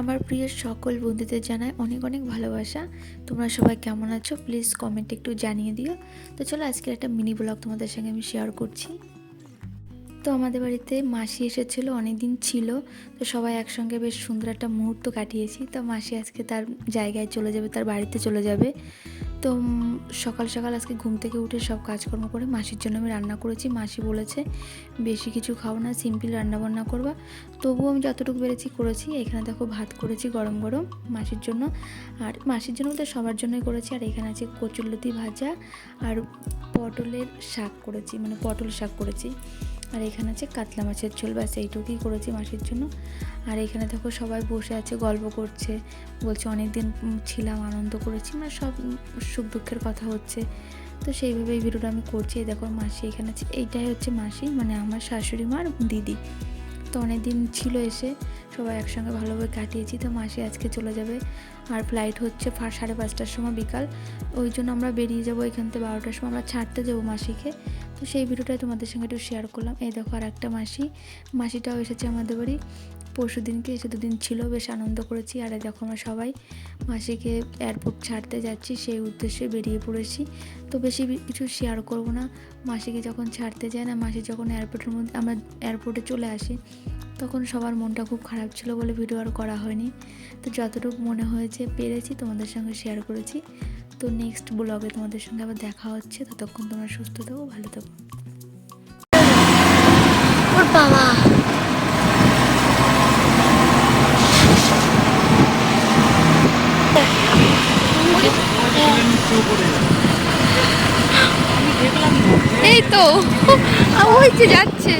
আমার প্রিয় সকল বন্ধুদের জানাই অনেক অনেক ভালোবাসা। তোমরা সবাই কেমন আছো? প্লিজ কমেন্ট একটু জানিয়ে দিও। তো চলো আজকের একটা মিনি ব্লগ তোমাদের সঙ্গে আমি শেয়ার করছি। তো আমাদের বাড়িতে মাসি এসেছিল অনেক দিন ছিল। তো সবাই একসঙ্গে বেশ সুন্দর একটা মুহূর্ত কাটিয়েছি। তো মাসি আজকে তার জায়গায় চলে যাবে, তার বাড়িতে চলে যাবে। তো সকাল সকাল আজকে ঘুম থেকে উঠে সব কাজকর্ম করে মাসির জন্য আমি রান্না করেছি। মাসি বলেছে, বেশি কিছু খাও না, সিম্পল রান্না বান্না করবা। তবুও আমি যতটুকু পেরেছি করেছি। এখানে দেখো ভাত করেছি গরম গরম মাসির জন্য। আর মাসির জন্য তো সবার জন্যই করেছি। আর এখানে আছে কচুরলতি ভাজা আর পটলের শাক করেছি মানে পটল শাক করেছি। আর এখানে আছে কাতলা মাছের ঝোল, ব্যাস এইটুকুই করেছি মাসির জন্য। আর এখানে দেখো সবাই বসে আছে, গল্প করছে, বলছে অনেক দিন ছিলাম, আনন্দ করেছি মানে সব সুখ দুঃখের কথা হচ্ছে। তো সেইভাবে এই ভিডিওটা আমি করছি। এই দেখো মাসি এখানে আছে, এইটাই হচ্ছে মাসি মানে আমার শাশুড়ি মার দিদি। তো অনেক দিন ছিল এসে সবাই একসঙ্গে ভালোভাবে কাটিয়েছি, তো মাসি আজকে চলে যাবে। আর ফ্লাইট হচ্ছে সাড়ে পাঁচটার সময় বিকাল। ওই জন্য আমরা বেরিয়ে যাব এখান থেকে বারোটার সময়। আমরা ছাড়তে যাব মাসিকে। তো সেই ভিডিওটাই তোমাদের সঙ্গে একটু শেয়ার করলাম। এই দেখো আর একটা মাসি। মাসিটাও এসেছে আমাদের বাড়ি। পরশু দিনকে এসে দুদিন ছিল, বেশ আনন্দ করেছি। আর দেখো আমরা সবাই মাসিকে এয়ারপোর্ট ছাড়তে যাচ্ছি, সেই উদ্দেশ্যে বেরিয়ে পড়েছি। তো বেশি কিছু শেয়ার করব না। মাসিকে যখন ছাড়তে যায় না, মাসি যখন এয়ারপোর্টের মধ্যে আমরা এয়ারপোর্টে চলে আসি তখন সবার মনটা খুব খারাপ ছিল বলে ভিডিও আর করা হয়নি। তো যতটুকু মনে হয়েছে পেরেছি তোমাদের সঙ্গে শেয়ার করেছি। তো নেক্সট ব্লগে তোমাদের সঙ্গে আবার দেখা হচ্ছে। ততক্ষণ তোমরা সুস্থ থাকো ভালো থাকো। ওর বাবা। এই তো ওই যে যাচ্ছে।